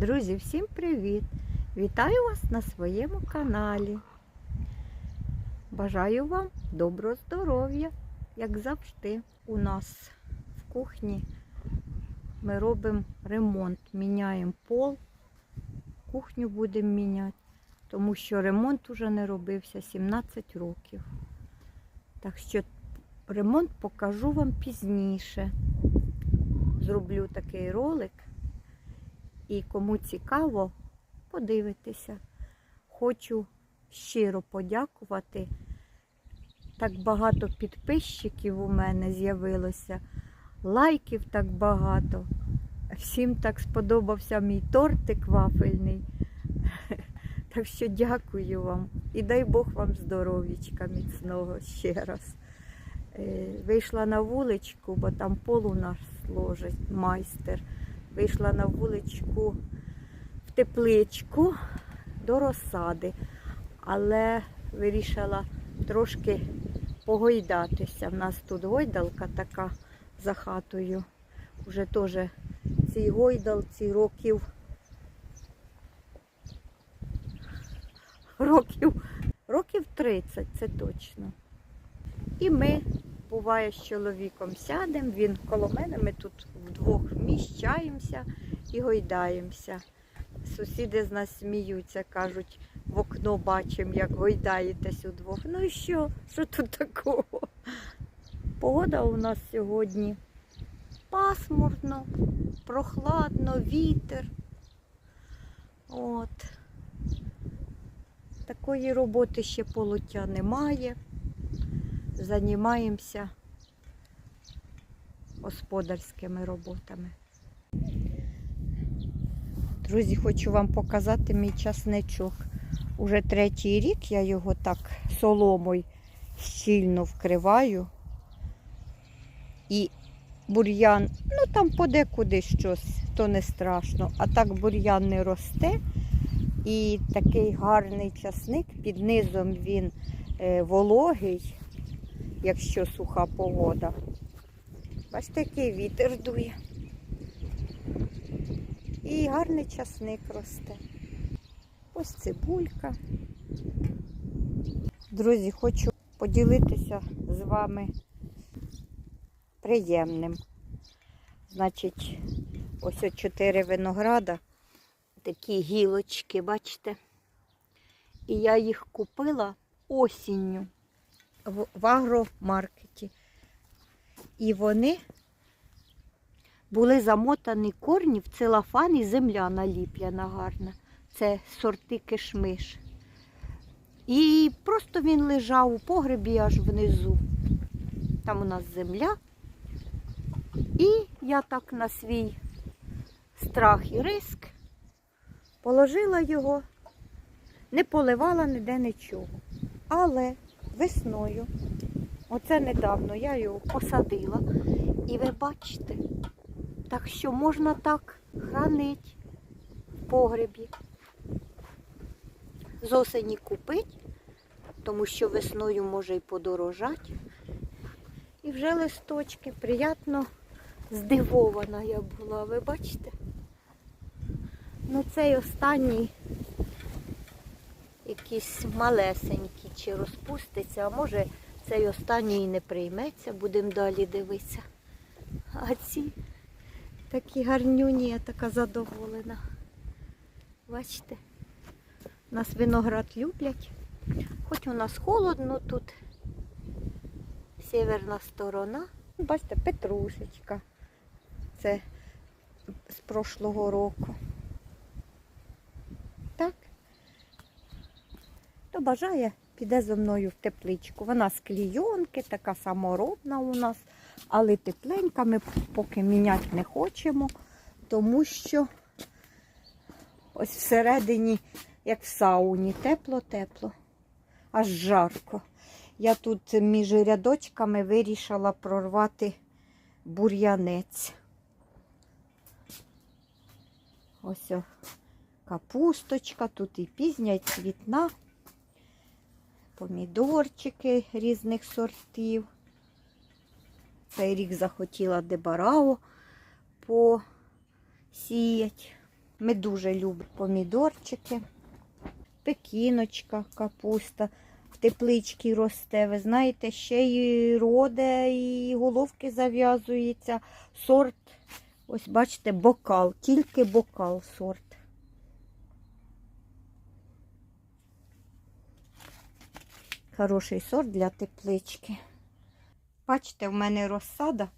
Друзі, всім привіт! Вітаю вас на своєму каналі. Бажаю вам доброго здоров'я, як завжди. У нас в кухні ми робимо ремонт, міняємо пол, кухню будемо міняти, тому що ремонт уже не робився 17 років. Так що ремонт покажу вам пізніше. Зроблю такий ролик. І кому цікаво, подивитися. Хочу щиро подякувати. Так багато підписчиків у мене з'явилося, лайків так багато. Всім так сподобався мій тортик вафельний. Так що дякую вам і дай Бог вам здоров'ячка міцного ще раз. Е, Вийшла на вуличку, бо там пол у нас ложить майстер вийшла на вуличку в тепличку до розсади, але вирішила трошки погойдатися. В нас тут гойдалка така за хатою. Уже теж цій гойдалці років років, років 30, це точно. І ми буває, з чоловіком сядемо, він коло мене, ми тут вдвох вміщаємося і гойдаємося. Сусіди з нас сміються, кажуть, в окно бачимо, як гойдаєтесь удвох. Ну і що? Що тут такого? Погода у нас сьогодні пасмурно, прохладно, вітер. От. Такої роботи ще полуття немає займаємося господарськими роботами. Друзі, хочу вам показати мій часничок. Уже третій рік я його так соломою щільно вкриваю. І бур'ян, ну там подекуди щось, то не страшно, а так бур'ян не росте. І такий гарний часник, під низом він е, вологий, якщо суха погода. Бачите, який вітер дує. І гарний часник росте. Ось цибулька. Друзі, хочу поділитися з вами приємним. Значить, ось от чотири винограда, такі гілочки, бачите? І я їх купила осінню в, агромаркеті. І вони були замотані корні в целофан і земля наліпляна гарна. Це сорти кишмиш. І просто він лежав у погребі аж внизу. Там у нас земля. І я так на свій страх і риск положила його, не поливала ніде нічого. Але весною. Оце недавно я його посадила. І ви бачите, так що можна так хранити в погребі. З осені купити, тому що весною може і подорожати. І вже листочки, приємно здивована я була, ви бачите? Ну цей останній якийсь малесенький, чи розпуститься, а може цей останній не прийметься, будемо далі дивитися. А ці такі гарнюні, я така задоволена. Бачите, нас виноград люблять. Хоч у нас холодно тут, северна сторона. Бачите, петрушечка. Це з прошлого року. Так хто бажає, піде зо мною в тепличку. Вона з клійонки, така саморобна у нас, але тепленька ми поки міняти не хочемо, тому що ось всередині, як в сауні, тепло-тепло, аж жарко. Я тут між рядочками вирішила прорвати бур'янець. Ось капусточка, тут і пізня, і цвітна помідорчики різних сортів. Цей рік захотіла дебарао посіяти. Ми дуже любимо помідорчики, пекіночка, капуста. В тепличці росте. Ви знаєте, ще й роде, і головки зав'язується. Сорт, ось бачите, бокал, тільки бокал сорт. Хороший сорт для теплички. Бачите, в мене розсада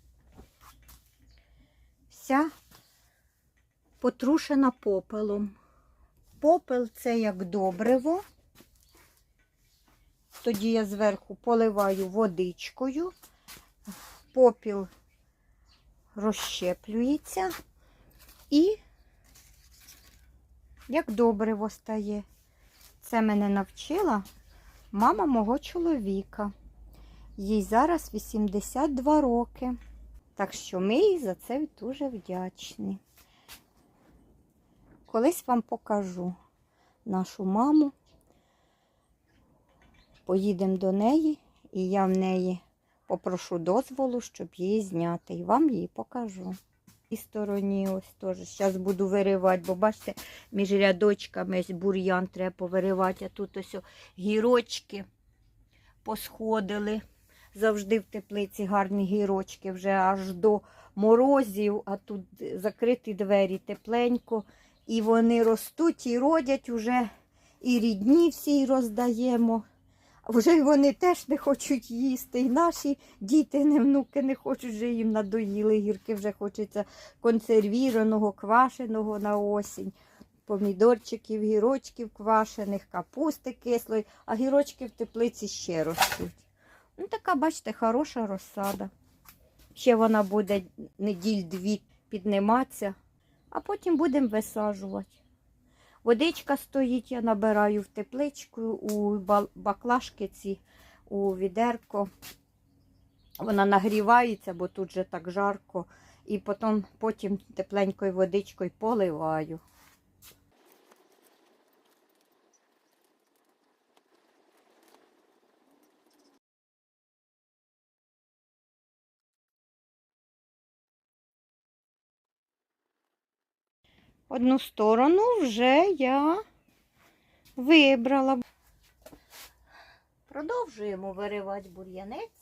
вся потрушена попелом. Попел це як добриво. Тоді я зверху поливаю водичкою, попіл розщеплюється і як добриво стає. Це мене навчила мама мого чоловіка. Їй зараз 82 роки. Так що ми їй за це дуже вдячні. Колись вам покажу нашу маму. Поїдемо до неї, і я в неї попрошу дозволу, щоб її зняти. І вам її покажу. І стороні ось теж. Зараз буду виривати, бо бачите, між рядочками ось бур'ян треба повиривати, а тут ось гірочки посходили. Завжди в теплиці гарні гірочки, вже аж до морозів, а тут закриті двері тепленько. І вони ростуть і родять уже і рідні всі роздаємо. Вже вони теж не хочуть їсти. І наші діти, не внуки не хочуть, вже їм надоїли гірки, вже хочеться консервіраного, квашеного на осінь. Помідорчиків, гірочків квашених, капусти кислої, а гірочки в теплиці ще ростуть. Ну, така, бачите, хороша розсада. Ще вона буде неділь дві підніматися, а потім будемо висаджувати. Водичка стоїть, я набираю в тепличку, у ба- баклажки ці, у відерко. Вона нагрівається, бо тут же так жарко. І потім, потім тепленькою водичкою поливаю. Одну сторону вже я вибрала. Продовжуємо виривати бур'янець.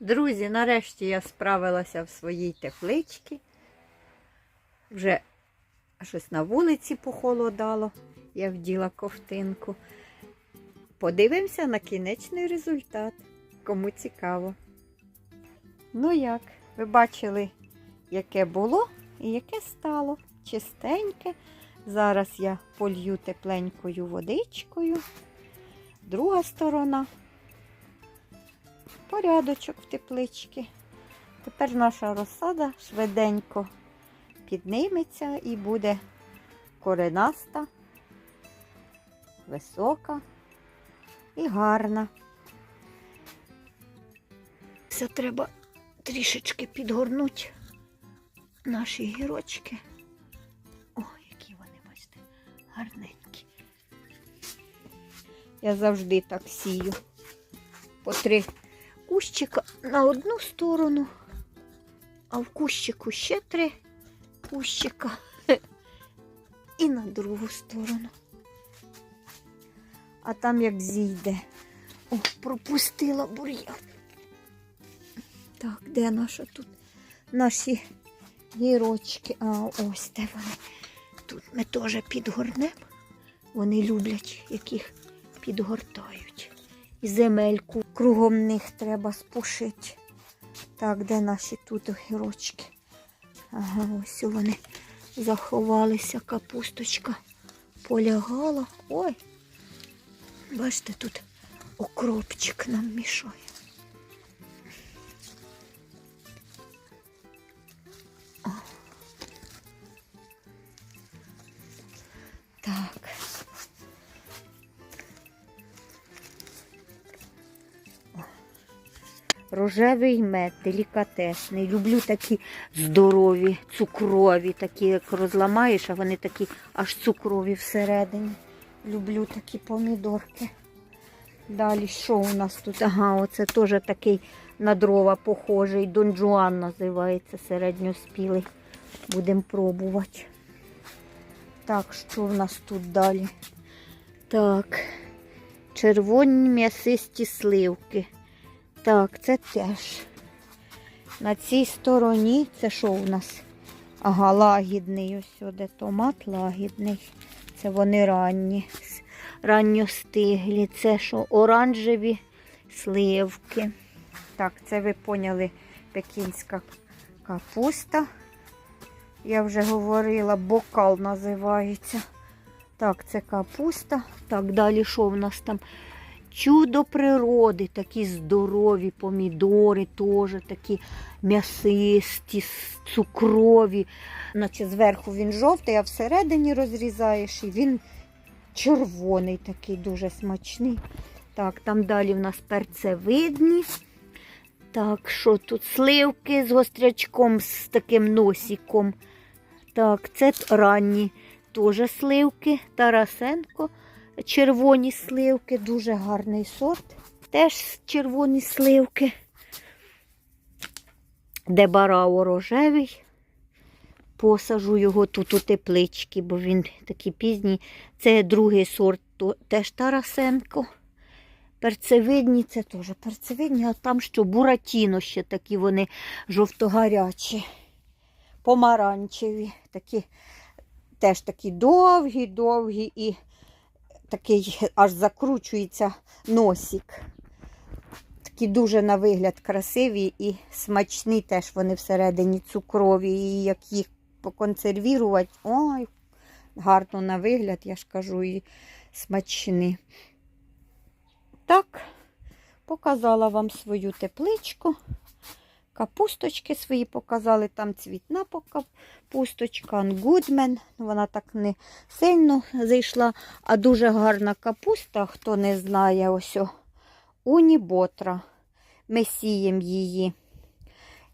Друзі, нарешті я справилася в своїй тепличці. Вже щось на вулиці похолодало. Я вділа ковтинку. Подивимося на кінечний результат. Кому цікаво. Ну як, ви бачили, яке було і яке стало. Чистеньке. Зараз я полью тепленькою водичкою. Друга сторона порядочок в тепличці. Тепер наша розсада швиденько підніметься і буде коренаста, висока і гарна. Це треба трішечки підгорнути наші гірочки. О, які вони, бачите, гарненькі. Я завжди так сію по три кущика на одну сторону, а в кущику ще три кущика і на другу сторону. А там як зійде. О, пропустила бур'ян. Так, де наша тут? Наші гірочки. А ось де вони. Тут ми теж підгорнемо. Вони люблять, яких підгортають. І земельку кругом них треба спушити. Так, де наші тут огірочки? Ага, ось вони заховалися, капусточка полягала. Ой, бачите, тут окропчик нам мішає. Рожевий мед, делікатесний. Люблю такі здорові, цукрові, такі, як розламаєш, а вони такі аж цукрові всередині. Люблю такі помідорки. Далі що у нас тут? Ага, оце теж такий на дрова похожий. Дон Жуан називається середньоспілий. Будемо пробувати. Так, що в нас тут далі? Так, червоні м'ясисті сливки. Так, це теж. На цій стороні це що у нас? Ага, лагідний. Ось сюди томат лагідний. Це вони ранні, ранньостиглі. Це що? Оранжеві сливки. Так, це ви поняли пекінська капуста. Я вже говорила, бокал називається. Так, це капуста. Так, далі що в нас там? Чудо природи, такі здорові помідори, теж такі м'ясисті, цукрові. Наче зверху він жовтий, а всередині розрізаєш і він червоний, такий дуже смачний. Так, там далі в нас перцевидні. Так, що тут? Сливки з гострячком, з таким носиком. Так, це ранні теж сливки. Тарасенко. Червоні сливки, дуже гарний сорт. Теж червоні сливки. Дебарао рожевий. Посажу його тут у теплички, бо він такий пізній. Це другий сорт, теж Тарасенко. Перцевидні, це теж перцевидні, а там що буратіно ще такі вони жовтогарячі, помаранчеві, такі, теж такі довгі, довгі і такий аж закручується носик. Такі дуже на вигляд красиві і смачні теж вони всередині цукрові. І як їх поконсервірувати, ой, гарно на вигляд, я ж кажу, і смачні. Так, показала вам свою тепличку. Капусточки свої показали, там цвітна капусточка, ангудмен. Вона так не сильно зайшла, а дуже гарна капуста, хто не знає, ось о, уніботра. Ми сіємо її.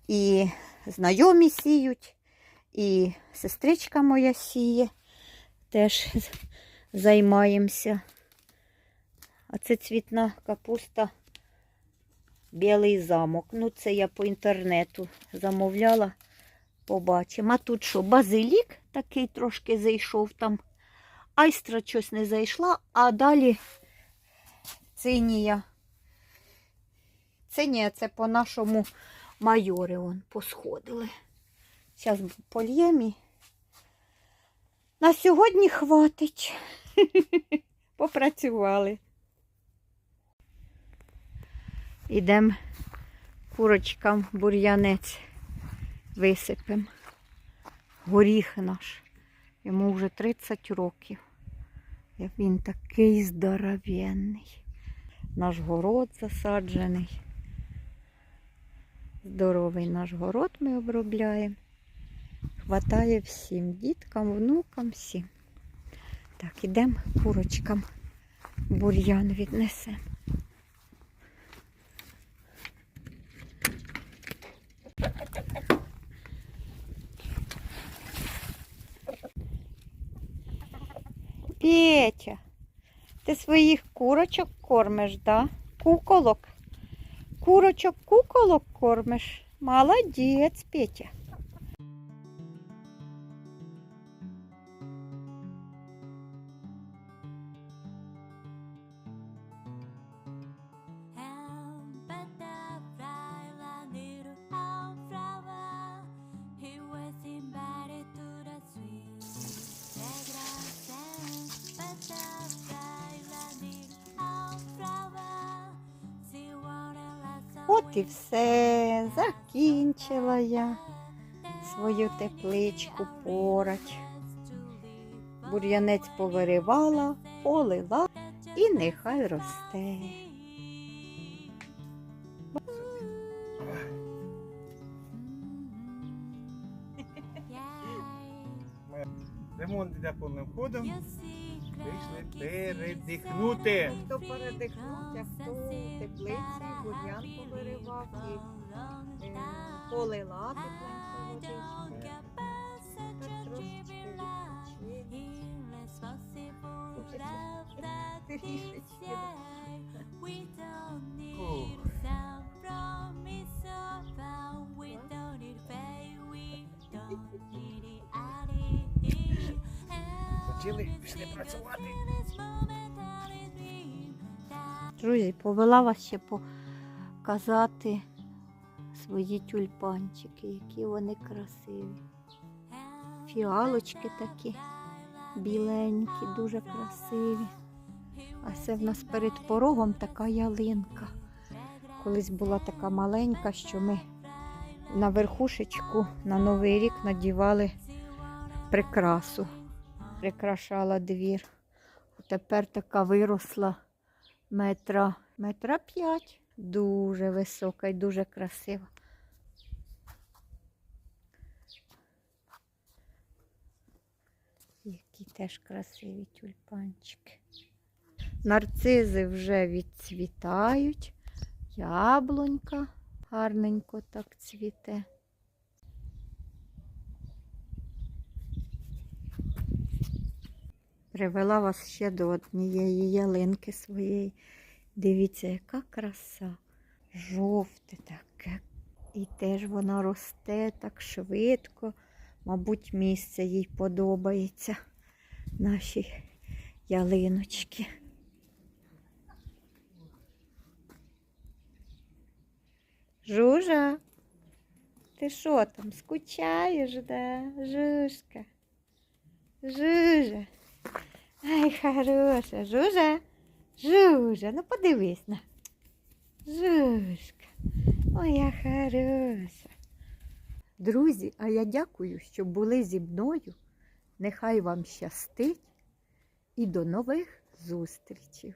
І знайомі сіють, і сестричка моя сіє, теж займаємося. А це цвітна капуста Білий замок. Ну, це я по інтернету замовляла. Побачимо. А тут що? Базилік такий трошки зайшов там. Айстра щось не зайшла, а далі цинія. Цинія це по нашому майорі он посходили. Зараз польємо. і На сьогодні хватить. Попрацювали. Ідемо курочкам бур'янець висипемо. Горіх наш. Йому вже 30 років. Він такий здоровенний. Наш город засаджений. Здоровий наш город ми обробляємо. Хватає всім діткам, внукам, всім. Так, ідемо курочкам бур'ян віднесемо. Петя, ти своїх курочок кормиш, да? Куколок. Курочок куколок кормиш. Молодець, Петя. І все. Закінчила я свою тепличку порать. Бур'янець повиривала, полила і нехай росте. Ремонт йде повним ходом. Вийшли передихнути. Хто передихнуть, а хто в теплиці, бур'ян повиривав і е, полила тепленько водички. Так трошечки відпочили. Трішечки. Пішли працювати. Друзі, повела вас ще показати свої тюльпанчики, які вони красиві. Фіалочки такі біленькі, дуже красиві. А це в нас перед порогом така ялинка. Колись була така маленька, що ми на верхушечку на Новий рік надівали прикрасу, прикрашала двір. Тепер така виросла метра, метра п'ять. Дуже висока і дуже красива. Які теж красиві тюльпанчики. Нарцизи вже відцвітають. Яблунька гарненько так цвіте. Привела вас ще до однієї ялинки своєї. Дивіться, яка краса. Жовте таке. І теж вона росте так швидко. Мабуть, місце їй подобається. Наші ялиночки. Жужа, ти що там, скучаєш, да? Жужка? Жужа. Ай, хороша, Жужа. Жужа, ну подивись на. Жужка. Моя хороша. Друзі, а я дякую, що були зі мною. Нехай вам щастить і до нових зустрічей.